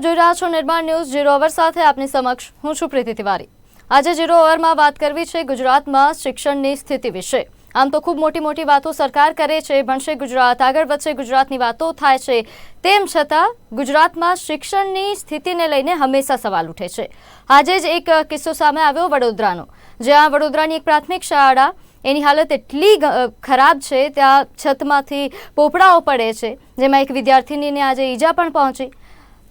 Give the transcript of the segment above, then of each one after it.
આપ જોઈ રહ્યા છો નિર્માણ ન્યૂઝ જીરો અવર સાથે આપની સમક્ષ. હું છું પ્રીતિ તિવારી. આજે જીરો અવરમાં વાત કરવી છે ગુજરાતમાં શિક્ષણની સ્થિતિ વિશે. આમ તો ખૂબ મોટી મોટી વાતો સરકાર કરે છે, ભણશે ગુજરાત, આગળ વધશે ગુજરાતની વાતો થાય છે. તેમ છતાં, ગુજરાતમાં શિક્ષણની સ્થિતિને લઈને હંમેશા સવાલ ઉઠે છે. આજે જ એક કિસ્સો સામે આવ્યો વડોદરાનો, જ્યાં વડોદરાની એક પ્રાથમિક શાળા, એની હાલત એટલી ખરાબ છે, ત્યાં છતમાંથી પોપડાઓ પડે છે, જેમાં એક વિદ્યાર્થીનીને આજે ઈજા પણ પહોંચી.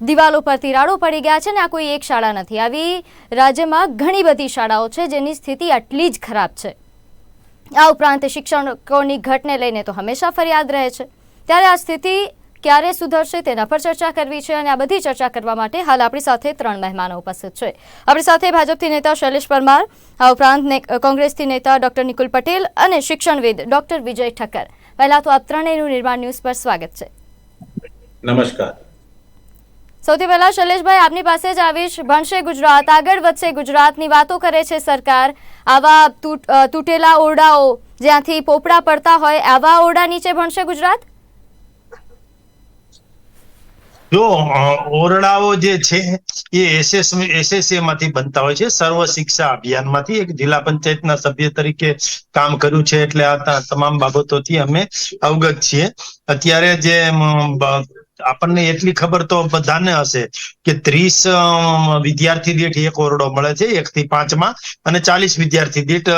દિવાલો પર તિરાડો પડી ગયા છે ને આ કોઈ એક શાળા નથી. આવી રાજ્યમાં ઘણી બધી શાળાઓ છે જેની સ્થિતિ આટલી જ ખરાબ છે. આ ઉપરાંત શિક્ષકોની ઘટને લઈને તો હંમેશા ફરિયાદ રહે છે. ત્યારે આ સ્થિતિ ક્યારે સુધરશે તેના પર ચર્ચા કરવી છે અને આ બધી ચર્ચા કરવા માટે હાલ આપણી સાથે ત્રણ મહેમાનો ઉપસ્થિત છે. આપણી સાથે ભાજપથી નેતા શૈલેષ પરમાર, આ ઉપરાંત કોંગ્રેસથી નેતા ડોક્ટર નિકુલ પટેલ અને શિક્ષણવિદ ડોક્ટર વિજય ઠક્કર. પહેલા તો આપ ત્રણેયનું નિર્માણ ન્યૂઝ પર સ્વાગત છે. નમસ્કાર. સૌથી પહેલા શૈલેષભાઈ, આપની પાસે જ આવીશ. ભણશે ગુજરાત, આગળ વધશે ગુજરાતની વાતો કરે છે સરકાર. આવા તૂટેલા ઓરડાઓ જ્યાંથી પોપડા પડતા હોય, આવા ઓરડા નીચે ભણશે ગુજરાત? જો ઓરડાઓ જે છે, એ એસએસ એસએસએ માંથી બનતા હોય છે. સર્વ શિક્ષા અભિયાનમાંથી એક જિલ્લા પંચાયતના સભ્ય તરીકે કામ કર્યું છે. એટલે આ તમામ બાબતોથી અમે અવગત છીએ. અત્યારે જે આપણને એટલી ખબર તો બધાને હશે કે ત્રીસ વિદ્યાર્થી દીઠ એક ઓરડો મળે છે, એક થી પાંચમાં, અને ચાલીસ વિદ્યાર્થી દીઠ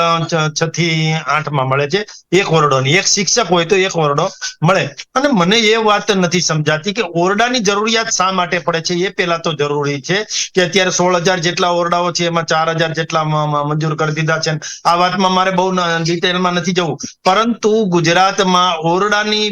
છ- થી આઠમાં મળે છે, એક ઓરડો ની એક શિક્ષક હોય તો એક ઓરડો મળે. અને મને એ વાત નથી સમજાતી કે ઓરડાની જરૂરિયાત શા માટે પડે છે? એ પેલા તો જરૂરી છે કે અત્યારે સોળ હજાર જેટલા ઓરડાઓ છે, એમાં ચાર હજાર જેટલા મંજૂર કરી દીધા છે. આ વાતમાં મારે બહુ ડિટેલમાં નથી જવું. પરંતુ ગુજરાતમાં ઓરડાની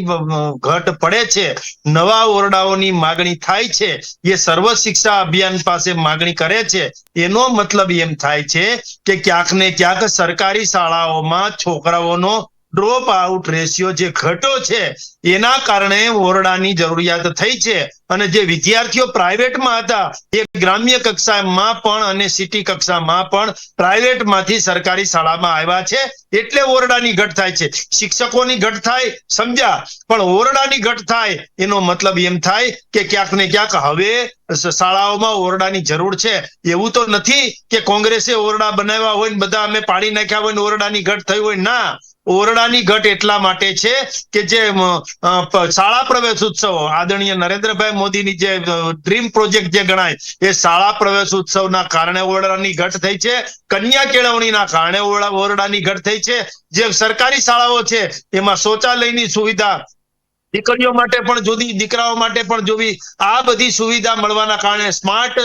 ઘટ પડે છે. નવા ઓરડાઓની માગણી થાય છે, એ સર્વ શિક્ષા અભિયાન પાસે માગણી કરે છે, એનો મતલબ એમ થાય છે કે ક્યાંક ને ક્યાંક સરકારી શાળાઓમાં છોકરાઓનો ડ્રોપ આઉટ રેશિયો જે ઘટો છે, એના કારણે ઓરડાની જરૂરિયાત થઈ છે. અને જે વિદ્યાર્થીઓ પ્રાઇવેટમાં હતા, એ ગ્રામ્ય કક્ષામાં પણ અને સિટી કક્ષામાં પણ પ્રાઇવેટમાંથી સરકારી શાળામાં આવ્યા છે. એટલે ઓરડાની ઘટ થાય છે. શિક્ષકોની ઘટ થાય સમજ્યા પણ ઓરડાની ઘટ થાય, એનો મતલબ એમ થાય કે ક્યાંક ને ક્યાંક હવે શાળાઓમાં ઓરડાની જરૂર છે. એવું તો નથી કે કોંગ્રેસે ઓરડા બનાવ્યા હોય ને બધા અમે પાડી નાખ્યા હોય ને ઓરડાની ઘટ થઈ હોય, ના. ઓરડાની ઘટ એટલા માટે છે કે જે શાળા પ્રવેશ ઉત્સવ આદરણીય નરેન્દ્રભાઈ મોદીની જે ડ્રીમ પ્રોજેક્ટ જે ગણાય, એ શાળા પ્રવેશ ઉત્સવના કારણે ઓરડાની ઘટ થઈ છે. કન્યા કેળવણીના કારણે ઓરડા- ઓરડાની ઘટ થઈ છે. જે સરકારી શાળાઓ છે, એમાં શૌચાલયની સુવિધા દીકરીઓ માટે પણ જુદી દીકરાઓ માટે પણ જોવી. આ બધી સુવિધા મળવાના કારણે સ્માર્ટ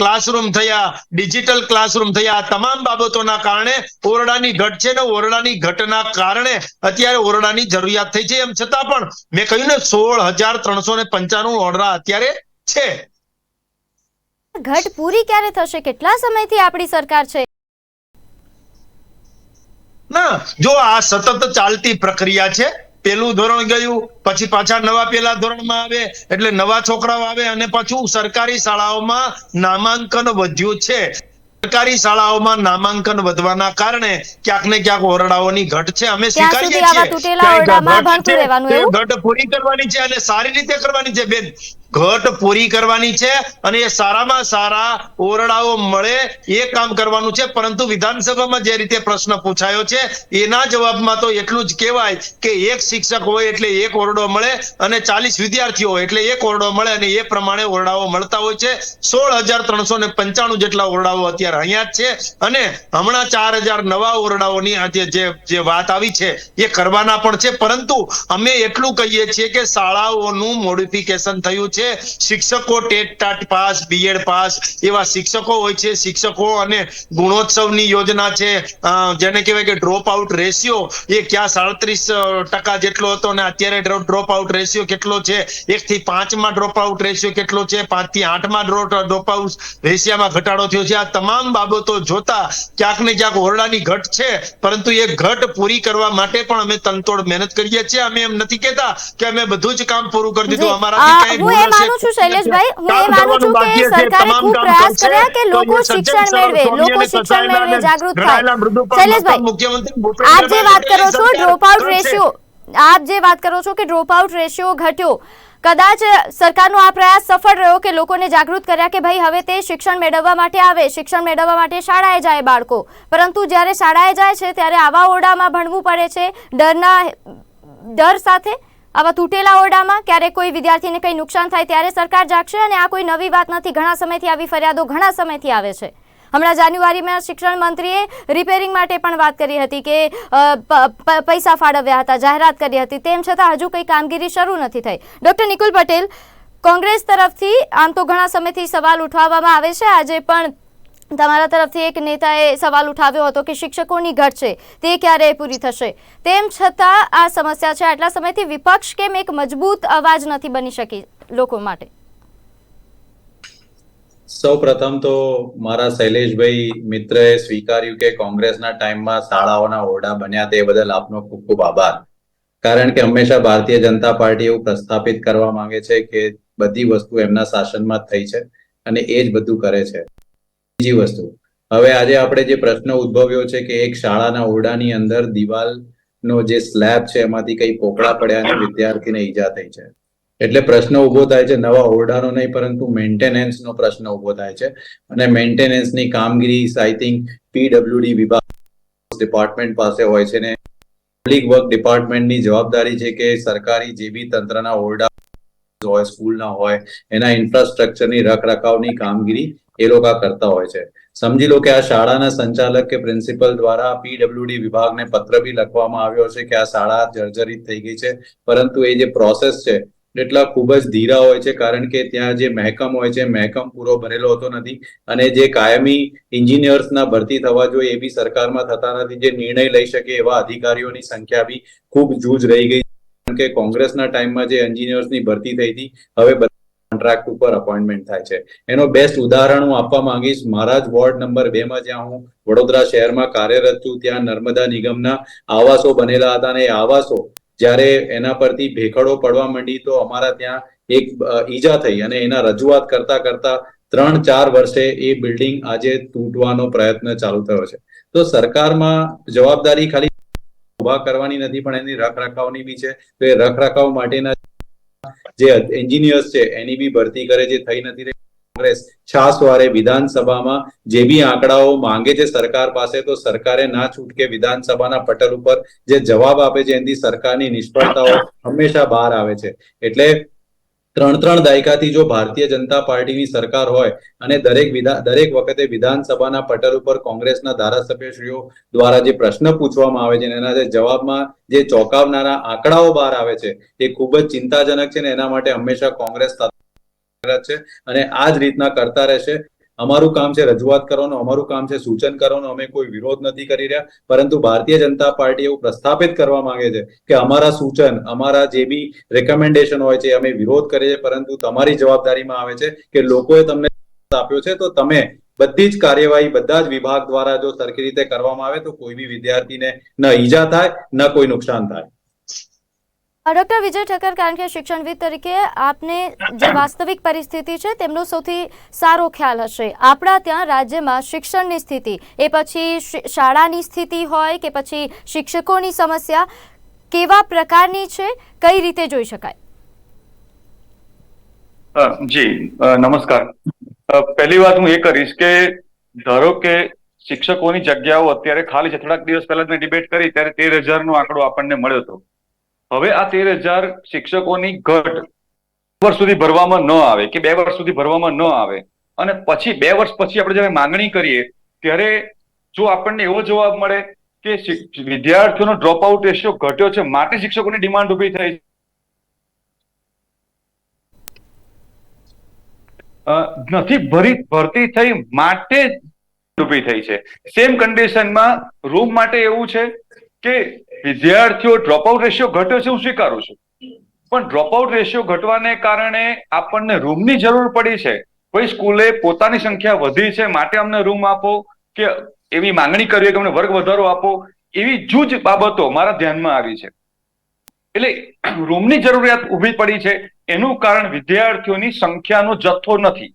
ક્લાસરૂમ થયા ડિજિટલ ક્લાસરૂમ થયા તમામ બાબતોના કારણે ઓરડાની ઘટ છે ને ઓરડાની ઘટના કારણે અત્યારે ઓરડાની જરૂરિયાત થઈ છે. એમ છતાં પણ મેં કહ્યું ને સોળ હજાર ત્રણસો ને પંચાણું ઓરડા અત્યારે છે. ઘટ પૂરી ક્યારે થશે? કેટલા સમયથી આપણી સરકાર છે? ના જો આ સતત ચાલતી પ્રક્રિયા છે પેલું ધોરણ ગયું પછી પાછા નવા પેલા ધોરણમાં આવે એટલે નવા છોકરાઓ આવે અને પાછું સરકારી શાળાઓમાં નામાંકન વધ્યું છે. સરકારી શાળાઓમાં નામાંકન વધવાના કારણે ક્યાંક ને ક્યાંક ઓરડાઓની ઘટ છે. અમે સ્વીકારીએ છીએ? ઘટ પૂરી કરવાની છે અને સારી રીતે કરવાની છે બેન. ઘટ પૂરી કરવાની છે અને એ સારામાં સારા ઓરડાઓ મળે એ કામ કરવાનું છે. પરંતુ વિધાનસભામાં જે રીતે પ્રશ્ન પૂછાયો છે, એના જવાબમાં તો એટલું જ કહેવાય કે એક શિક્ષક હોય એટલે એક ઓરડો મળે અને ચાલીસ વિદ્યાર્થીઓ એટલે એક ઓરડો મળે અને એ પ્રમાણે ઓરડાઓ મળતા હોય છે. સોળ હજાર ત્રણસો ને પંચાણું જેટલા ઓરડાઓ અત્યારે અહીંયા જ છે અને હમણાં ચાર હજાર નવા ઓરડાઓની આજે જે જે વાત આવી છે, એ કરવાના પણ છે. પરંતુ અમે એટલું કહીએ છીએ કે શાળાઓનું મોડિફિકેશન થયું છે. શિક્ષકો TET TAT pass BEd pass એવા શિક્ષકો હોય છે. શિક્ષકો અને ગુણોત્સવની યોજના છે. જેને કહેવાય કે ડ્રોપ આઉટ રેશિયો એ ક્યાં સાડત્રીસ ટકા જેટલો હતો અને અત્યારે ડ્રોપ આઉટ રેશિયો કેટલો છે? એક થી પાંચમાં ડ્રોપ આઉટ રેશિયો કેટલો છે? પાંચથી આઠમાં ડ્રોપ આઉટ રેશિયામાં ઘટાડો થયો છે. આ તમામ બાબતો જોતા ક્યાંક ને ક્યાંક ઓરડાની ઘટ છે. પરંતુ એ ઘટ પૂરી કરવા માટે પણ અમે તનતોડ મહેનત કરીએ છીએ. અમે એમ નથી કહેતા કે અમે બધું જ કામ પૂરું કરી દીધું. અમારાથી કઈ એ માનું છું શૈલેષભાઈ હું એ માનું છું કે સરકારે ખૂબ પ્રયાસ કર્યા કે લોકો શિક્ષણ મેળવે લોકો શિક્ષણ મેળવે. જાગૃત થાય. શૈલેષભાઈ આપ જે વાત કરો છો ડ્રોપ આઉટ રેશિયો આપ જે વાત કરો છો કે ડ્રોપ આઉટ રેશિયો ઘટ્યો કદાચ સરકારનો આ પ્રયાસ સફળ રહ્યો કે લોકોને જાગૃત કર્યા કે ભાઈ હવે તે શિક્ષણ મેળવવા માટે આવે શિક્ષણ મેળવવા માટે શાળાએ જાય બાળકો. પરંતુ જ્યારે શાળાએ જાય છે ત્યારે આવા ઓરડામાં ભણવું પડે છે ડરના ડર સાથે આવા તૂટેલા ઓરડામાં ક્યારેક કોઈ વિદ્યાર્થીને કંઈ નુકસાન થાય ત્યારે સરકાર જાગશે અને આ કોઈ નવી વાત નથી. ઘણા સમયથી આવી ફરિયાદો ઘણા સમયથી આવે છે. હમણાં જાન્યુઆરીમાં શિક્ષણ મંત્રીએ રિપેરિંગ માટે પણ વાત કરી હતી કે પૈસા ફાળવ્યા હતા, જાહેરાત કરી હતી. તેમ છતાં હજુ કંઈ કામગીરી શરૂ નથી થઈ. ડૉક્ટર નિકુલ પટેલ, કોંગ્રેસ તરફથી આમ તો ઘણા સમયથી સવાલ ઉઠાવવામાં આવે છે. આજે પણ તમારા તરફથી એક નેતાએ સવાલ ઉઠાવ્યો હતો કે શિક્ષકોની ઘટ છે, તે ક્યારે પૂરી થશે? તેમ છતાં આ સમસ્યા છે. આટલા સમયથી વિપક્ષ કેમ એક મજબૂત અવાજ નથી બની શકી લોકો માટે? સૌ પ્રથમ તો મારા શૈલેષભાઈ મિત્રએ સ્વીકાર્યું કે કોંગ્રેસના ટાઈમમાં શાળાઓના ઓરડા બન્યા તે બદલ આપનો ખૂબ ખૂબ આભાર. કારણ કે હંમેશા ભારતીય જનતા પાર્ટી એવું પ્રસ્થાપિત કરવા માંગે છે કે બધી વસ્તુ એમના શાસનમાં થઈ છે અને એ જ બધું કરે છે. બીજી વસ્તુ. હવે આજે આપણે જે પ્રશ્ન ઉદ્ભવ્યો છે કે એક શાળાના ઓરડાની અંદર દિવાલનો જે સ્લેબ છે, એમાંથી કઈ પોકળા પડ્યા અને વિદ્યાર્થીને ઈજા થઈ છે? એટલે પ્રશ્ન ઊભો થાય છે, નવા ઓરડાનો નહીં, પરંતુ મેન્ટેનન્સ નો પ્રશ્ન ઊભો થાય છે. અને મેન્ટેનન્સની કામગીરી આઈ થિંક પીડબ્લ્યુડી વિભાગ ડિપાર્ટમેન્ટ પાસે હોય છે ને પબ્લિક વર્ક ડિપાર્ટમેન્ટની જવાબદારી છે કે સરકારી જે બી તંત્રના ઓરડા હોય સ્કૂલના હોય, એના ઇન્ફ્રાસ્ટ્રક્ચરની રખરખાવની કામગીરી એ લોકો કરતા હોય છે. સમજી લો કે આ શાળાના સંચાલક કે પ્રિન્સિપલ દ્વારા પીડબ્લ્યુડી વિભાગને પત્ર બી લખવામાં આવ્યો છે કે આ શાળા જર્જરિત થઈ ગઈ છે. પરંતુ એ જે પ્રોસેસ છે, એટલા ખૂબ જ ધીરા હોય છે કારણ કે ત્યાં જે મહેકમ હોય છે, મહેકમ પૂરો ભરેલો હોતો નથી અને જે કાયમી ઇન્જિનિયર્સના ભરતી થવા જોઈએ એ બી સરકારમાં થતા નથી. જે નિર્ણય લઈ શકે એવા અધિકારીઓની સંખ્યા બી ખૂબ જૂજ રહી ગઈ કે કોંગ્રેસના ટાઈમમાં જે એન્જિનિયર્સની ભરતી થઈ હતી, હવે કોન્ટ્રાક્ટ ઉપર અપોઇન્ટમેન્ટ થાય છે. એનો બેસ્ટ ઉદાહરણ હું આપવા માંગીશ. મારા જ વોર્ડ નંબર બે માં જ્યાં હું વડોદરા શહેરમાં કાર્યરત છું, ત્યાં નર્મદા નિગમના આવાસો બનેલા હતા અને એ આવાસો જ્યારે એના પરથી ભેખડો પડવા માંડી તો અમારા ત્યાં એક ઈજા થઈ અને એના રજૂઆત કરતા કરતા ત્રણ, ચાર વર્ષે એ બિલ્ડિંગ આજે તૂટવાનો પ્રયત્ન ચાલુ થયો છે. તો સરકારમાં જવાબદારી ખાલી ઊભા કરવાની નથી, પણ એની રખરખાવની બી છે. તો એ રખરખાવ માટેના જે એન્જિનિયર્સ છે, એની બી ભરતી કરે જે થઈ નથી રહી. કોંગ્રેસ છાસવારે વિધાનસભામાં જે બી આંકડાઓ માંગે છે સરકાર પાસે, તો સરકારે ના છૂટકે વિધાનસભાના પટલ ઉપર જે જવાબ આપે છે એની સરકારની નિષ્ફળતાઓ હંમેશા બહાર આવે છે. એટલે ત્રણ ત્રણ દાયકાથી જો ભારતીય જનતા પાર્ટીની સરકાર હોય અને દરેક વિધા, દરેક વખતે વિધાનસભાના પટલ ઉપર કોંગ્રેસના ધારાસભ્યશ્રીઓ દ્વારા જે પ્રશ્ન પૂછવામાં આવે છે એના જે જવાબમાં જે ચોંકાવનારા આંકડાઓ બહાર આવે છે, એ ખૂબ જ ચિંતાજનક છે ને એના માટે હંમેશા કોંગ્રેસ છે અને આ જ રીતના કરતા રહેશે. અમારું કામ છે રજૂઆત કરવાનું, અમારું કામ છે સૂચન કરવાનું, અમે કોઈ વિરોધ નથી કરી રહ્યા. પરંતુ ભારતીય જનતા પાર્ટી એવું પ્રસ્થાપિત કરવા માંગે છે કે અમારા સૂચન, અમારા જે બી રેકમેન્ડેશન હોય છે, અમે વિરોધ કરીએ છીએ. પરંતુ તમારી જવાબદારીમાં આવે છે કે લોકોએ તમને આપ્યો છે. તો તમે બધી જ કાર્યવાહી બધા જ વિભાગ દ્વારા જો સરખી રીતે કરવામાં આવે તો કોઈ બી વિદ્યાર્થીને ન ઈજા થાય, ન કોઈ નુકસાન થાય. ડોક્ટર વિજય ઠક્કર, કારણ કે શિક્ષણવિદ તરીકે આપને જે વાસ્તવિક પરિસ્થિતિ છે, તેમનો સૌથી સારો ખ્યાલ હશે. આપણા ત્યાં રાજ્યમાં શિક્ષણની સ્થિતિ, એ પછી શાળાની સ્થિતિ હોય કે પછી શિક્ષકોની સમસ્યા, કેવા પ્રકારની છે, કઈ રીતે જોઈ શકાય? જી. નમસ્કાર. પહેલી વાત હું એ કરીશ કે ધારો કે શિક્ષકોની જગ્યાઓ અત્યારે ખાલી છે, થોડાક દિવસ પહેલા મેં ડિબેટ કરી, ત્યારે તેર હજારનો આંકડો આપણને મળ્યો હતો. હવે આ તેર હજાર શિક્ષકોની ઘટ વર્ષ સુધી ભરવામાં ન આવે કે બે વર્ષ સુધી ભરવામાં ન આવે. અને પછી બે વર્ષ પછી આપણે જયારે માંગણી કરીએ, ત્યારે જો આપણને એવો જવાબ મળે કે વિદ્યાર્થીઓનો ડ્રોપ આઉટ રેશિયો ઘટ્યો છે, માટે શિક્ષકોની ડિમાન્ડ ઊભી થઈ નથી, ભરી, ભરતી થઈ માટે ઊભી થઈ છે. સેમ કન્ડિશનમાં રૂમ માટે એવું છે કે વિદ્યાર્થીઓ ડ્રોપઆઉટ રેશિયો ઘટ્યો છે હું સ્વીકારું છું. પણ ડ્રોપઆઉટ રેશિયો ઘટવાને કારણે આપણને રૂમની જરૂર પડી છે. કોઈ સ્કૂલે પોતાની સંખ્યા વધી છે, માટે અમને રૂમ આપો કે એવી માંગણી કરીએ કે અમને વર્ગ વધારો આપો, એવી જૂજ બાબતો મારા ધ્યાનમાં આવી છે. એટલે રૂમની જરૂરિયાત ઊભી પડી છે, એનું કારણ વિદ્યાર્થીઓની સંખ્યાનો જથ્થો નથી.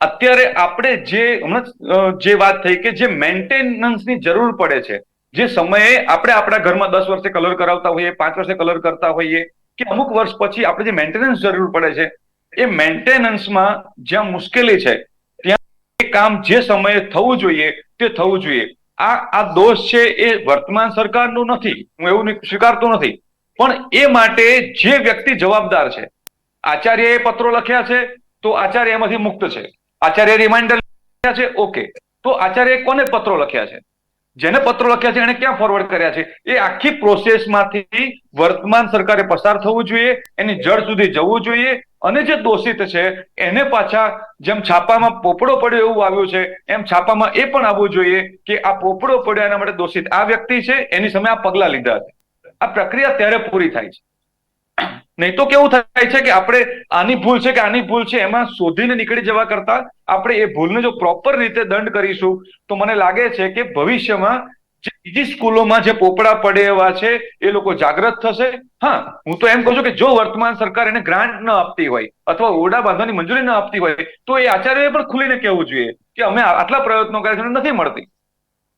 અત્યારે આપણે જે હમણાં જે વાત થઈ કે જે મેન્ટેનન્સની જરૂર પડે છે જે સમયે આપણે આપણા ઘરમાં દસ વર્ષે કલર કરાવતા હોઈએ, પાંચ વર્ષે કલર કરતા હોઈએ, કે અમુક વર્ષ પછી આપણે જે મેન્ટેનન્સ જરૂર પડે છે, એ મેન્ટેનન્સમાં જ્યાં મુશ્કેલી છે, ત્યાં એ કામ જે સમયે થવું જોઈએ, તે થવું જોઈએ. આ આ દોષ છે એ વર્તમાન સરકારનો નથી. હું એવું સ્વીકારતો નથી. પણ એ માટે જે વ્યક્તિ જવાબદાર છે, આચાર્યએ પત્રો લખ્યા છે, તો આચાર્ય એમાંથી મુક્ત છે. આચાર્ય રિમાઇન્ડર લખ્યા છે, ઓકે. તો આચાર્ય કોને પત્રો લખ્યા છે? જેને પત્રો લખ્યા છે, એને ક્યાં ફોરવર્ડ કર્યા છે? એ આખી પ્રોસેસમાંથી વર્તમાન સરકારે પસાર થવું જોઈએ, એની જડ સુધી જવું જોઈએ, અને જે દોષિત છે, એને પાછા જેમ છાપામાં પોપડો પડ્યો એવું આવ્યું છે, એમ છાપામાં એ પણ આવવું જોઈએ કે આ પોપડો પડ્યો એના માટે દોષિત આ વ્યક્તિ છે, એની સામે આ પગલા લીધા હતા આ પ્રક્રિયા ત્યારે પૂરી થાય છે. નહીં તો કેવું થાય છે કે આપણે આની ભૂલ છે કે આની ભૂલ છે એમાં શોધીને નીકળી જવા કરતા આપણે એ ભૂલને જો પ્રોપર રીતે દંડ કરીશું, તો મને લાગે છે કે ભવિષ્યમાં જે બીજી સ્કૂલોમાં જે પોપડા પડે એવા છે, એ લોકો જાગૃત થશે. હા, હું તો એમ કહું છું કે જો વર્તમાન સરકાર એને ગ્રાન્ટ ન આપતી હોય અથવા ઓરડા બાંધવાની મંજૂરી ન આપતી હોય, તો એ આચાર્યએ પણ ખુલીને કહેવું જોઈએ કે અમે આટલા પ્રયત્નો કર્યા છે નથી મળતી.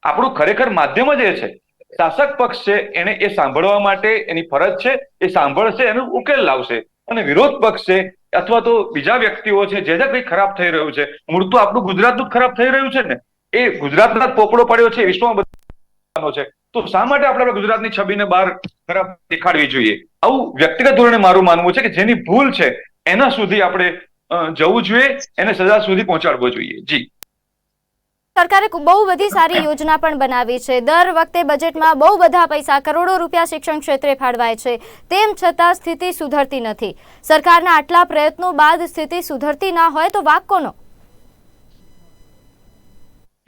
આપણું ખરેખર માધ્યમ જ એ છે શાસક પક્ષ છે, એને એ સાંભળવા માટે એની ફરજ છે, એ સાંભળશે, એનો ઉકેલ લાવશે. અને વિરોધ પક્ષ છે, અથવા તો બીજા વ્યક્તિઓ છે, જે જે કંઈ ખરાબ થઈ રહ્યું છે મૂળ તો આપણું ગુજરાતનું ખરાબ થઈ રહ્યું છે ને, એ ગુજરાતના પોપડો પડ્યો છે વિશ્વમાં બધાનો છે. તો શા માટે આપણા ગુજરાતની છબીને બહાર ખરાબ દેખાડવી જોઈએ? આવું વ્યક્તિગત ધોરણે મારું માનવું છે કે જેની ભૂલ છે, એના સુધી આપણે જવું જોઈએ, એને સજા સુધી પહોંચાડવો જોઈએ. જી. સરકારે બહુ બધી સારી યોજના પણ બનાવી છે. દર વખતે બજેટમાં બહુ બધા પૈસા કરોડો રૂપિયા શિક્ષણ ક્ષેત્રે ફાળવાય છે. તેમ છતાં સ્થિતિ સુધરતી નથી. સરકારના આટલા પ્રયત્નો બાદ સ્થિતિ સુધરતી ના હોય તો વાક કોનો?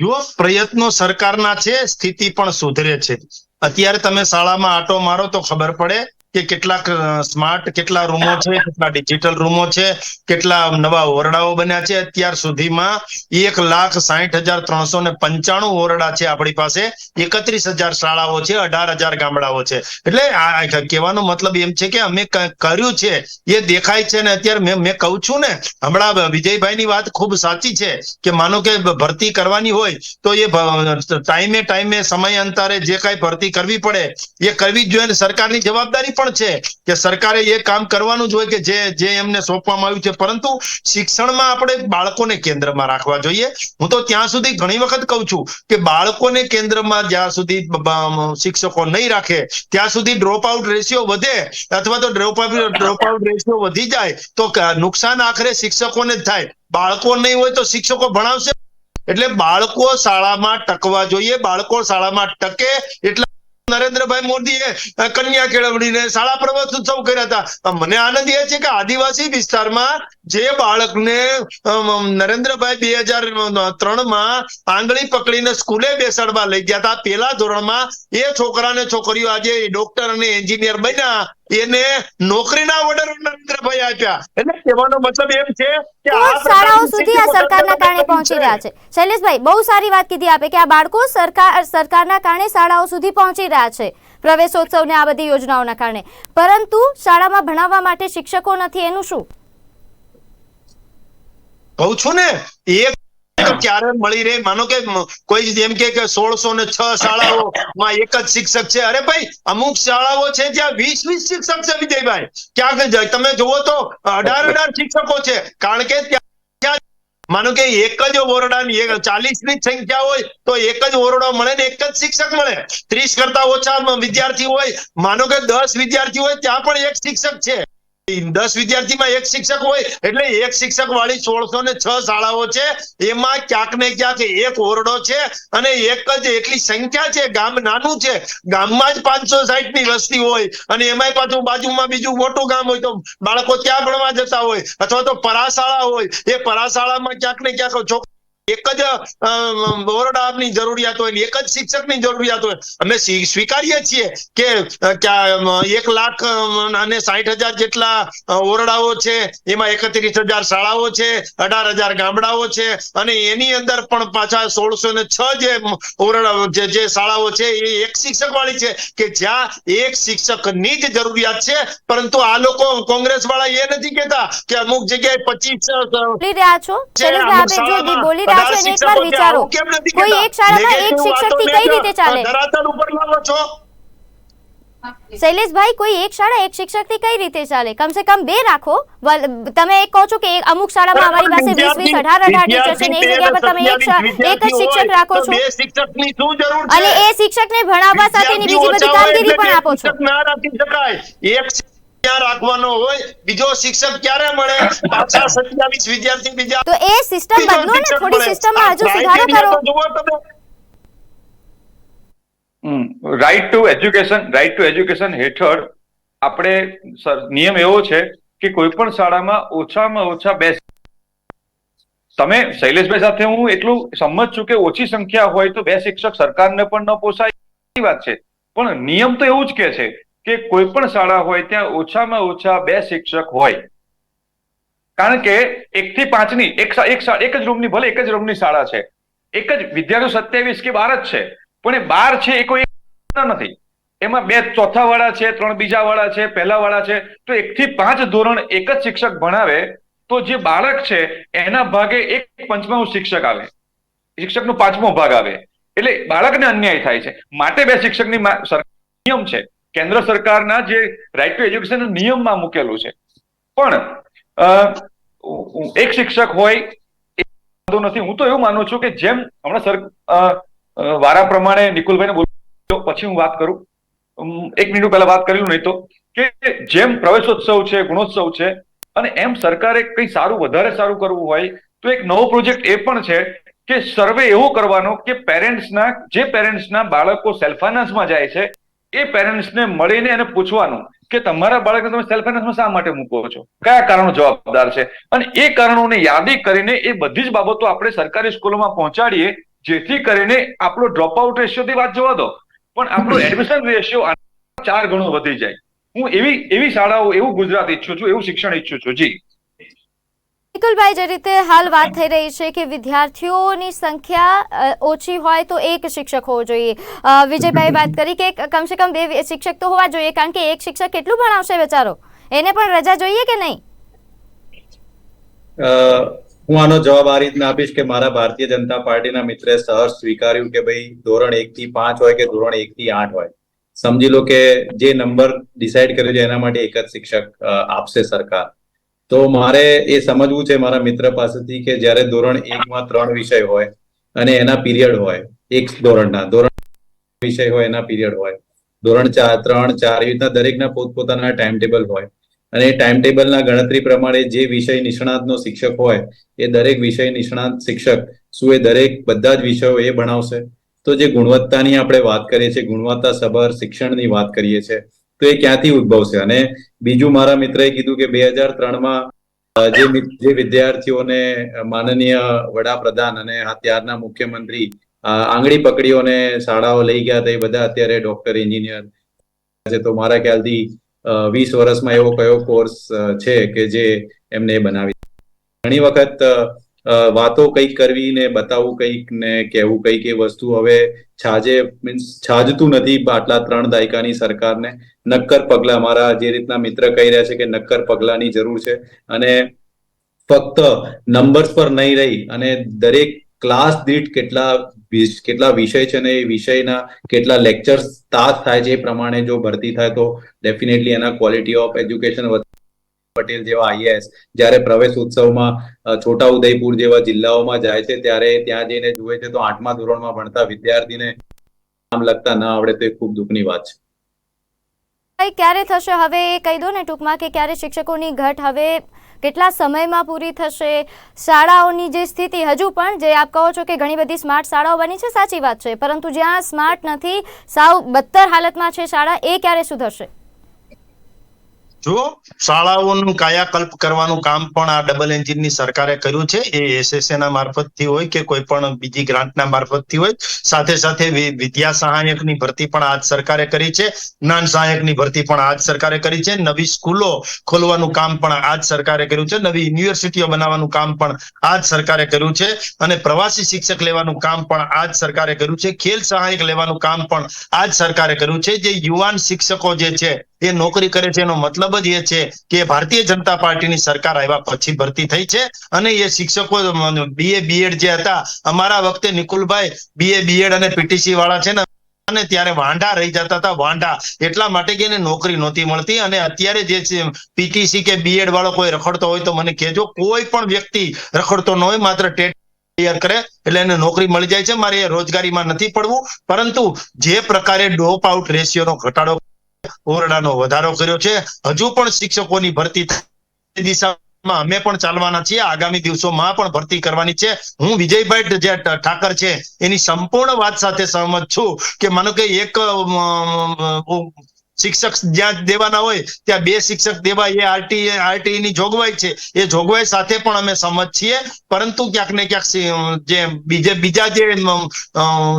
જો પ્રયત્નો સરકારના છે, સ્થિતિ પણ સુધરે છે. અત્યારે તમે શાળામાં આટો મારો તો ખબર પડે કે કેટલાક સ્માર્ટ કેટલા રૂમો છે, કેટલા ડિજિટલ રૂમો છે, કેટલા નવા ઓરડાઓ બન્યા છે. અત્યાર સુધીમાં એક લાખ સાહીઠ હજાર ત્રણસો ને પંચાણું ઓરડા છે આપણી પાસે. એકત્રીસ હજાર શાળાઓ છે, અઢાર હજાર ગામડાઓ છે. એટલે આ કહેવાનો મતલબ એમ છે કે અમે કર્યું છે, એ દેખાય છે ને અત્યારે મેં કહું છું ને, હમણાં વિજયભાઈની વાત ખૂબ સાચી છે કે માનો કે ભરતી કરવાની હોય તો એ ટાઈમે ટાઈમે સમય અંતરે જે કાંઈ ભરતી કરવી પડે, એ કરવી જ જોઈએ સરકારની જવાબદારી પણ છે કે સરકારે એ કામ કરવાનું જ હોય કે જે જે એમને સોંપવામાં આવ્યું છે. પરંતુ શિક્ષણમાં આપણે બાળકોને કેન્દ્રમાં રાખવા જોઈએ. હું તો ત્યાં સુધી ઘણી વખત કહું છું કે બાળકોને કેન્દ્રમાં જ્યાં સુધી શિક્ષકો નહીં રાખે, ત્યાં સુધી ડ્રોપ આઉટ રેશિયો વધે અથવા તો ડ્રોપ ડ્રોપ આઉટ રેશિયો વધી જાય તો નુકસાન આખરે શિક્ષકોને જ થાય. બાળકો નહીં હોય તો શિક્ષકો ભણાવશે. એટલે બાળકો શાળામાં ટકવા જોઈએ. બાળકો શાળામાં ટકે એટલે નરેન્દ્રભાઈ મોદીએ કન્યા કેળવણીને શાળા પ્રવેશ ઉત્સવ કર્યા હતા. મને આનંદ એ છે કે આદિવાસી વિસ્તારમાં જે બાળકને નરેન્દ્રભાઈ બે હજાર ત્રણમાં આંગળી પકડીને સ્કૂલે બેસાડવા લઈ ગયા હતા. પેલા ધોરણમાં એ છોકરાને છોકરીઓ આજે ડોક્ટર અને એન્જિનિયર બન્યા. એને નોકરીના ઓર્ડર નરેન્દ્રભાઈ આપ્યા. એટલે કહેવાનો મતલબ એમ છે કે આ શાળાઓ સુધી આ સરકારના પહોંચી રહ્યા છે. શૈલેષભાઈ બહુ સારી વાત કીધી આપે કે આ બાળકો સરકાર સરકારના કારણે શાળાઓ સુધી પહોંચી રહ્યા છે. પ્રવેશોત્સવ ને આ બધી યોજનાઓના કારણે. પરંતુ શાળામાં ભણાવવા માટે શિક્ષકો નથી એનું શું? કહું છું ને એક ક્યારે મળી રહે? માનો કે કોઈ એમ કે કે સોળસો ને છ શાળાઓમાં એક જ શિક્ષક છે. અરે ભાઈ અમુક શાળાઓ છે જ્યાં વીસ વીસ શિક્ષક છે વિજયભાઈ. ક્યાંક તમે જુઓ તો અઢાર અઢાર શિક્ષકો છે. કારણ કે ત્યાં માનો કે એક જ ઓરડાની એક ચાલીસની સંખ્યા હોય તો એક જ ઓરડો મળે ને એક જ શિક્ષક મળે. ત્રીસ કરતા ઓછા વિદ્યાર્થી હોય, માનો કે દસ વિદ્યાર્થી હોય ત્યાં પણ એક શિક્ષક છે. દસ વિદ્યાર્થીમાં એક શિક્ષક હોય એટલે એક શિક્ષક વાળી સોળસો ને છ શાળાઓ છે. એમાં ક્યાંક ને ક્યાંક એક ઓરડો છે અને એક જ એટલી સંખ્યા છે. ગામ નાનું છે. ગામમાં જ પાંચસો સાઠની વસ્તી હોય અને એમાંય પાછું બાજુમાં બીજું મોટું ગામ હોય તો બાળકો ત્યાં ભણવા જતા હોય અથવા તો પરાશાળા હોય. એ પરાશાળામાં ક્યાંક ને ક્યાંક છોકરા એક જ ઓરડાની જરૂરિયાત હોય એક જ શિક્ષકની જરૂરિયાત હોય. અમે સ્વીકારીએ છીએ કે એક લાખ અને સાહીઠ હજાર જેટલા ઓરડાઓ છે. એમાં એકત્રીસ હજાર શાળાઓ છે અઢાર હજાર ગામડાઓ છે અને એની અંદર પણ પાછા સોળસો ને છ જે ઓરડાઓ જે શાળાઓ છે એ એક શિક્ષક વાળી છે કે જ્યાં એક શિક્ષકની જ જરૂરિયાત છે. પરંતુ આ લોકો કોંગ્રેસ વાળા એ નથી કહેતા કે અમુક જગ્યાએ પચીસ બોલી રહ્યા છો. બોલી રહ્યા છો એકવાર વિચારો. કોઈ એક શાળામાં એક શિક્ષકથી કઈ રીતે ચાલે? ધરાતલ ઉપર લાવો છો. શૈલેષભાઈ કોઈ એક શાળા એક શિક્ષકથી કઈ રીતે ચાલે? કમ સે કમ બે રાખો. તમે એક કહો છો કે અમુક શાળામાં અમારી પાસે વીસ વીસ અઢાર અઢાર ટીચર છે ને એક જગ્યા પર તમે એક એક જ શિક્ષક રાખો છો. બે શિક્ષકની શું જરૂર છે? અને એ શિક્ષકને ભણાવવા સાથેની બીજી બધી કામગીરી પણ આપો છો. ના રાખી શકાય. એક રાખવાનો હોય બીજો શિક્ષક ક્યારે મળે પાછા સત્યાવીસ વિદ્યાર્થી બીજા તો એ સિસ્ટમ બદલો ને થોડી. સિસ્ટમમાં હજુ સુધારો કરો. Right to education right to education હેઠળ આપણે સર નિયમ એવો છે કે કોઈ પણ શાળામાં ઓછામાં ઓછા બે તમે શૈલેષભાઈ સાથે હું એટલું સંમત છું કે ઓછી સંખ્યા હોય તો બે શિક્ષક સરકારને પણ ન પોસાય એ વાત છે પણ નિયમ તો એવું જ કે છે કે કોઈ પણ શાળા હોય ત્યાં ઓછામાં ઓછા બે શિક્ષક હોય. કારણ કે એક થી પાંચની, એક એક જ રૂમની, ભલે એક જ રૂમની શાળા છે. એક જ વિદ્યાર્થીઓ સત્યાવીસ કે બાર જ છે. પણ એ બાર છે એ કોઈ નથી. એમાં બે ચોથા વાળા છે, ત્રણ બીજા વાળા છે પહેલા વાળા છે. તો એક થી પાંચ ધોરણ એક જ શિક્ષક ભણાવે તો જે બાળક છે એના ભાગે એક પંચમાનું શિક્ષક આવે. શિક્ષકનો પાંચમો ભાગ આવે. એટલે બાળકને અન્યાય થાય છે. માટે બે શિક્ષકની નિયમ છે. કેન્દ્ર સરકારના જે રાઇટ ટુ એજ્યુકેશન નિયમમાં મૂકેલું છે. પણ એક શિક્ષક હોય વાંધો નથી. હું તો એવું માનું છું કે જેમ હમણાં સર વારા પ્રમાણે નિકુલભાઈને બોલ્યો પછી હું વાત કરું. એક મિનિટ પહેલા વાત કરેલું નહીં તો. કે જેમ પ્રવેશોત્સવ છે, ગુણોત્સવ છે, અને એમ સરકારે કંઈ સારું, વધારે સારું કરવું હોય, તો એક નવો પ્રોજેક્ટ એ પણ છે કે સર્વે એવો કરવાનો કે પેરેન્ટ્સના, જે પેરેન્ટ્સના બાળકો સેલ્ફ ફાઇનાન્સમાં જાય છે એ પેરેન્ટ્સને મળીને એને પૂછવાનું કે તમારા બાળકને તમે સેલ્ફ ફાઇનાન્સમાં શા માટે મૂકો છો? કયા કારણો જવાબદાર છે? અને એ કારણોને યાદી કરીને એ બધી જ બાબતો આપણે સરકારી સ્કૂલોમાં પહોંચાડીએ, જેથી કરીને આપણો ડ્રોપ આઉટ રેશિયોથી વાત જોવા દો. પણ આપણો એડમિશન રેશિયો ચાર ગણો વધી જાય. હું એવી એવી શાળાઓ, એવું ગુજરાત ઈચ્છું છું, એવું શિક્ષણ ઈચ્છું છું. જી. નિકુલભાઈ જે રીતે હાલ વાત થઈ રહી છે કે વિદ્યાર્થીઓની સંખ્યા ઓછી હોય તો એક શિક્ષક હોવો જોઈએ. વિજયભાઈ વાત કરી કે કમસે કમ બે શિક્ષક તો હોવા જોઈએ, કારણ કે એક શિક્ષક કેટલું ભણાવશે બચારો? એને પણ રજા જોઈએ કે નહીં? હું આનો જવાબ આ રીતના આપીશ કે મારા ભારતીય જનતા પાર્ટીના મિત્રે સહર્ષ સ્વીકાર્યું કે ભાઈ ધોરણ એક થી પાંચ હોય કે ધોરણ એક થી આઠ હોય. સમજી લો કે જે નંબર ડિસાઈડ કર્યો છે, એના માટે એક જ શિક્ષક આપશે સરકાર. તો મારે એ સમજવું છે મારા મિત્ર પાસેથી કે જ્યારે ધોરણ એકમાં ત્રણ વિષય હોય અને એના પીરિયડ હોય, એક ધોરણના, ધોરણ વિષય હોય, એના પીરિયડ હોય, ધોરણ ચાર, ત્રણ, ચાર, એવી રીતના દરેકના પોતપોતાના ટાઈમ ટેબલ હોય અને એ ટાઈમ ટેબલના ગણતરી પ્રમાણે જે વિષય નિષ્ણાતનો શિક્ષક હોય, એ દરેક વિષય નિષ્ણાત શિક્ષક શું એ દરેક બધા જ વિષયો એ ભણાવશે? તો જે ગુણવત્તાની આપણે વાત કરીએ છીએ, ગુણવત્તા સભર શિક્ષણની વાત કરીએ છીએ તો એ ક્યાંથી ઉદ્ભવશે અને બીજું મારા મિત્રએ કીધું કે બે હજાર ત્રણમાં જે જે વિદ્યાર્થીઓને માનનીય વડાપ્રધાન અને ત્યારના મુખ્યમંત્રી આંગળી પકડીઓને શાળાઓ લઈ ગયા હતા, એ બધા અત્યારે ડોક્ટર, એન્જિનિયર છે. તો મારા ખ્યાલથી વીસ વર્ષમાં એવો કયો કોર્સ છે કે જે એમને બનાવી. ઘણી વખત વાતો કંઈક કરવી ને બતાવવું કંઈક ને કહેવું કંઈક એ વસ્તુ હવે છાજે મીન્સ છાજતું નથી આટલા ત્રણ દાયકાની સરકારને. નક્કર પગલા, મારા જે રીતના મિત્ર કહી રહ્યા છે કે નક્કર પગલાની જરૂર છે અને ફક્ત નંબર્સ પર નહીં રહી અને દરેક ક્લાસ દીઠ કેટલા કેટલા વિષય છે ને એ વિષયના કેટલા લેક્ચર્સ તાસ થાય છે એ પ્રમાણે જો ભરતી થાય તો, ડેફિનેટલી એના ક્વોલિટી ઓફ એજ્યુકેશન પટેલ જેવા આઈએએસ જ્યારે પ્રવેશ ઉત્સવમાં છોટા ઉદયપુર જેવા જિલ્લાઓમાં જાય છે, ત્યારે ત્યાં જઈને જુએ છે, તો આઠમા ધોરણમાં ભણતા વિદ્યાર્થીને નામ લખતા ના આવડે તો એ ખૂબ દુઃખની વાત છે. ક્યારે થશે? હવે એ કહી દો ને ટૂંકમાં કે ક્યારે શિક્ષકોની ઘટ હવે કેટલા સમયમાં પૂરી થશે? શાળાઓની જે સ્થિતિ હજુ પણ, જે આપ કહો છો કે ઘણી બધી સ્માર્ટ શાળાઓ બની છે, સાચી વાત છે, પરંતુ જ્યાં સ્માર્ટ નથી, સાવ બદતર હાલતમાં છે શાળા, એ ક્યારે સુધરશે? જો શાળાઓનું કાયાકલ્પ કરવાનું કામ પણ આ ડબલ એન્જિનની સરકારે કર્યું છે. એ એસએસએ ના મારફતથી હોય કે કોઈ પણ બીજી ગ્રાન્ટના મારફતથી હોય. સાથે સાથે વિદ્યા સહાયકની ભરતી પણ આજ સરકારે કરી છે. જ્ઞાન સહાયકની ભરતી પણ આજ સરકારે કરી છે. નવી સ્કૂલો ખોલવાનું કામ પણ આજ સરકારે કર્યું છે. નવી યુનિવર્સિટીઓ બનાવવાનું કામ પણ આજ સરકારે કર્યું છે. અને પ્રવાસી શિક્ષક લેવાનું કામ પણ આજ સરકારે કર્યું છે. ખેલ સહાયક લેવાનું કામ પણ આજ સરકારે કર્યું છે. જે યુવાન શિક્ષકો જે છે એ નોકરી કરે છે એનો મતલબ જ એ છે કે ભારતીય જનતા પાર્ટીની સરકાર આવ્યા પછી ભરતી થઈ છે અને એ શિક્ષકો બીએ બીએડ જે હતા, અમારા વખતે નિકુલભાઈ બીએ બીએડ અને પીટીસી વાળા છે ને, અને ત્યારે વાંઢા રહી જતા હતા, વાંઢા. એટલા માટે કે એને નોકરી નહોતી મળતી અને અત્યારે જે છે પીટીસી કે બીએડ વાળો કોઈ રખડતો હોય તો મને કહેજો, કોઈ પણ વ્યક્તિ રખડતો ન હોય, માત્ર ટેટ ક્લિયર કરે, એટલે એને નોકરી મળી જાય છે. મારે રોજગારીમાં નથી પડવું, પરંતુ જે પ્રકારે ડોપ આઉટ રેશિયોનો ઘટાડો ઓરડાનો વધારો કર્યો છે. હજુ પણ શિક્ષકોની ભરતી દિશામાં અમે પણ ચાલવાના છીએ. આગામી દિવસોમાં પણ ભરતી કરવાની છે. હું વિજયભાઈ જે ઠાકર છે, એની સંપૂર્ણ વાત સાથે સહમત છું કે માનો કે એક શિક્ષક જ્યાં દેવાના હોય, ત્યાં બે શિક્ષક દેવા એ આરટી આરટી ની જોગવાઈ છે. એ જોગવાઈ સાથે પણ અમે સંમત છીએ. પરંતુ ક્યાંક ને ક્યાંક જે બીજે, બીજા જે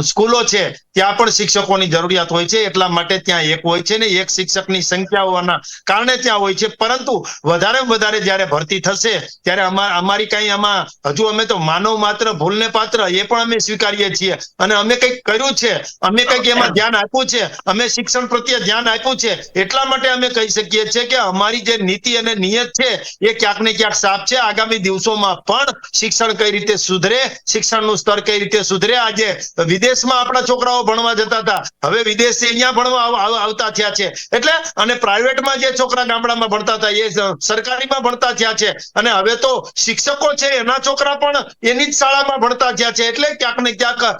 સ્કૂલો છે ત્યાં પણ શિક્ષકોની જરૂરિયાત હોય છે, એટલા માટે ત્યાં એક હોય છે ને એક શિક્ષકની સંખ્યા હોવાના કારણે ત્યાં હોય છે. પરંતુ વધારે વધારે જ્યારે ભરતી થશે, ત્યારે અમારી કઈ આમાં, હજુ અમે તો માનવ માત્ર, ભૂલને પાત્ર, એ પણ અમે સ્વીકારીએ છીએ. અને અમે કંઈક કર્યું છે, અમે કંઈક એમાં ધ્યાન આપ્યું છે, અમે શિક્ષણ પ્રત્યે ધ્યાન આપ્યું છે, એટલા માટે અમે કહી શકીએ છીએ કે અમારી જે નીતિ અને નિયત છે, એ ક્યાંક ને ક્યાંક સાફ છે. આગામી દિવસોમાં પણ શિક્ષણ કઈ રીતે સુધરે, શિક્ષણનું સ્તર કઈ રીતે સુધરે? આજે વિદેશમાં આપણા છોકરાઓ ભણવા જતા હતા. હવે વિદેશથી અહીંયા ભણવા આવ- આવ- આવતા થયા છે. એટલે અને પ્રાઇવેટમાં જે છોકરા ગામડામાં ભણતા હતા, એ સરકારીમાં ભણતા થયા છે. અને હવે તો શિક્ષકો છે, એના છોકરા પણ એની જ શાળામાં ભણતા થયા છે. એટલે ક્યાંક ને ક્યાંક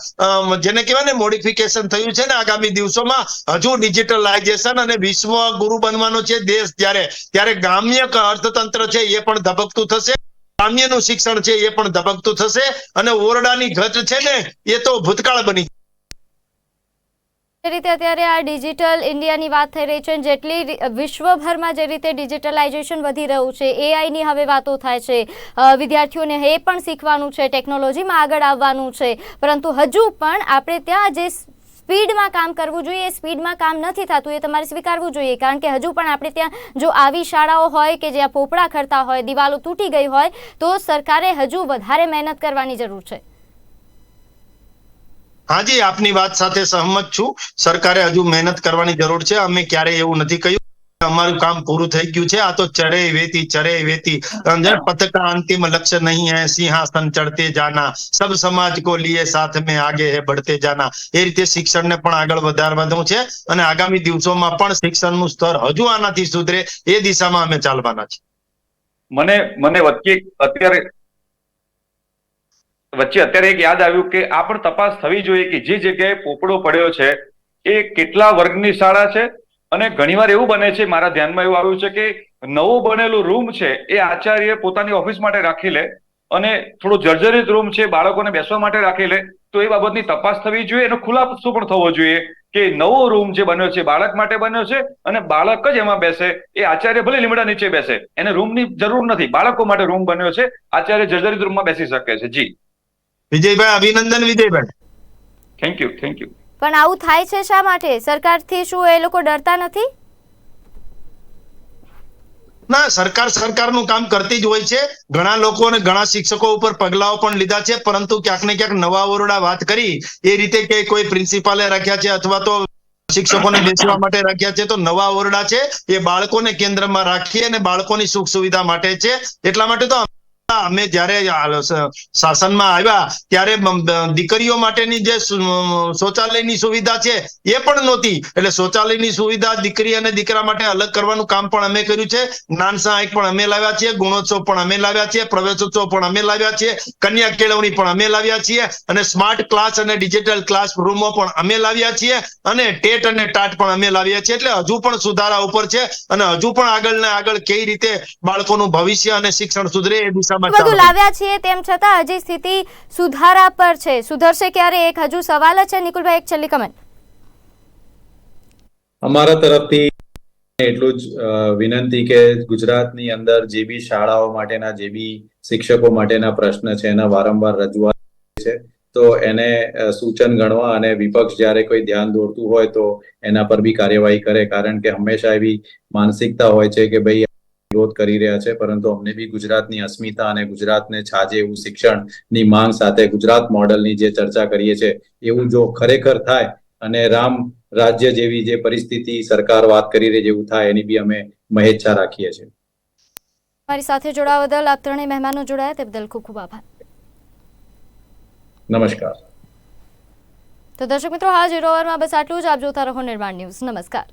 જેને કહેવાય ને મોડિફિકેશન થયું છે ને આગામી દિવસોમાં, હજુ ડિજિટલાઇઝેશન અને વિશ્વ ગુરુ બનવાનો છે દેશ ત્યારે ત્યારે ગ્રામ્ય અર્થતંત્ર છે એ પણ ધબકતું થશે. ગ્રામ્યનું શિક્ષણ છે એ પણ ધબકતું થશે. અને ઓરડાની ઘટ છે ને, એ તો ભૂતકાળ બની જે રીતે અત્યારે આ ડિજિટલ ઇન્ડિયાની વાત થઈ રહી છે જેટલી વિશ્વભરમાં જે રીતે ડિજિટલાઇઝેશન વધી રહ્યું છે એઆઈની હવે વાતો થાય છે. વિદ્યાર્થીઓને એ પણ શીખવાનું છે, ટેકનોલોજીમાં આગળ આવવાનું છે. પરંતુ હજુ પણ આપણે ત્યાં જે સ્પીડમાં કામ કરવું જોઈએ, એ સ્પીડમાં કામ નથી થતું, એ તમારે સ્વીકારવું જોઈએ. કારણ કે હજુ પણ આપણે ત્યાં જો આવી શાળાઓ હોય કે જ્યાં પોપડા ખરતા હોય, દિવાલો તૂટી ગઈ હોય, તો સરકારે હજુ વધારે મહેનત કરવાની જરૂર છે. હાજી, આપની વાત સાથે સહમત છું. સરકારે હજુ મહેનત કરવાની જરૂર છે. અમે ક્યારેય એવું નથી કહ્યું. અમારું કામ પૂરું થઈ ગયું છે. આ તો ચરે વેતી ચરે વેતી. પથકા અંતિમ લક્ષ્ય નહીં હે. સિંહાસન ચડતે જાના. સબ સમાજ કો લીએ સાથ મેં આગે હે બઢતે જાના. એ રીતે શિક્ષણને પણ આગળ વધારવાનું છે અને આગામી દિવસોમાં પણ શિક્ષણનું સ્તર હજુ આનાથી સુધરે એ દિશામાં અમે ચાલવાના છે મને મને અત્યારે વચ્ચે અત્યારે એક યાદ આવ્યું કે આ પણ તપાસ થવી જોઈએ કે જે જગ્યાએ પોપડો પડ્યો છે, એ કેટલા વર્ગની શાળા છે? અને ઘણીવાર એવું બને છે, મારા ધ્યાનમાં એવું આવ્યું છે કે નવું બનેલું રૂમ છે, એ આચાર્ય પોતાની ઓફિસ માટે રાખી લે અને થોડો જર્જરિત રૂમ છે, બાળકોને બેસવા માટે રાખી લે, તો એ બાબતની તપાસ થવી જોઈએ. એનો ખુલાસો પણ થવો જોઈએ કે નવો રૂમ જે બન્યો છે, બાળક માટે બન્યો છે અને બાળક જ એમાં બેસે, એ આચાર્ય ભલે લીમડા નીચે બેસે, એને રૂમની જરૂર નથી. બાળકો માટે રૂમ બન્યો છે, આચાર્ય જર્જરિત રૂમમાં બેસી શકે છે. જી. વિજયભાઈ અભિનંદન Vijaybhai. Thank you thank you પણ આવું થાય છે શા માટે? સરકારથી શું એ લોકો ડરતા નથી? ના સરકાર સરકારનું કામ કરતી જ હોય છે. ઘણા લોકો અને ઘણા શિક્ષકો ઉપર પગલાઓ પણ લીધા છે પરંતુ ક્યાંક ને ક્યાંક નવા ઓરડા વાત કરી. એ રીતે કે કોઈ પ્રિન્સિપાલે રાખ્યા છે અથવા તો શિક્ષકોને બેસવા માટે રાખ્યા છે તો નવા ઓરડા છે. એ બાળકોને કેન્દ્રમાં રાખી અને બાળકોની સુખ સુવિધા માટે છે. એટલા માટે તો અમે જ્યારે શાસનમાં આવ્યા, ત્યારે દીકરીઓ માટેની જે શૌચાલયની સુવિધા છે, એ પણ નહોતી. એટલે શૌચાલયની સુવિધા દીકરી અને દીકરા માટે અલગ કરવાનું કામ પણ અમે કર્યું છે. જ્ઞાન સહાયક પણ અમે લાવ્યા છીએ, ગુણોત્સવ પણ અમે લાવ્યા છીએ, પ્રવેશોત્સવ પણ અમે લાવ્યા છીએ, કન્યા કેળવણી પણ અમે લાવ્યા છીએ, અને સ્માર્ટ ક્લાસ અને ડિજિટલ ક્લાસ રૂમો પણ અમે લાવ્યા છીએ, અને ટેટ અને ટાટ પણ અમે લાવ્યા છીએ. એટલે હજુ પણ સુધારા ઉપર છે, અને હજુ પણ આગળ ને આગળ કઈ રીતે બાળકોનું ભવિષ્ય અને શિક્ષણ સુધરે એ દિશામાં બધું લાવ્યા છીએ તેમ છતાં હજી સ્થિતિ સુધારા પર છે. સુધરશે ક્યારે એક હજુ સવાલ છે. નિકુલભાઈ એક છેલ્લી કમેન્ટ અમારા તરફથી એટલું જ વિનંતી કે ગુજરાતની અંદર જે બી શાળાઓ માટેના જે બી શિક્ષકો માટેના પ્રશ્ન છે એના વારંવાર રજૂઆત છે. તો એને સૂચન ગણવા અને વિપક્ષ જ્યારે કોઈ ધ્યાન દોરતું હોય તો એના પર બી કાર્યવાહી કરે. કારણ કે હંમેશા એવી માનસિકતા હોય છે કે ભાઈ વિરોધ કરી રહ્યા છે પરંતુ અમને બી ગુજરાતની અસ્મિતા અને ગુજરાતને છાજે એવું શિક્ષણની માંગ સાથે ગુજરાત મોડલની જે ચર્ચા કરીએ છે એવું જો ખરેખર થાય અને રામ રાજ્ય જેવી જે પરિસ્થિતિ સરકાર વાત કરી રહી જેવું થાય એની બી અમે મહેચ્છા રાખીએ છીએ. મારી સાથે જોડાવા બદલ આપ ત્રણેય મહેમાનો જોડાયા તે બદલ ખૂબ ખૂબ આભાર. નમસ્કાર. તો દર્શક મિત્રો હાલ જીરો બસ આટલું જ આપ જોતા રહો નિર્માણ ન્યૂઝ. નમસ્કાર.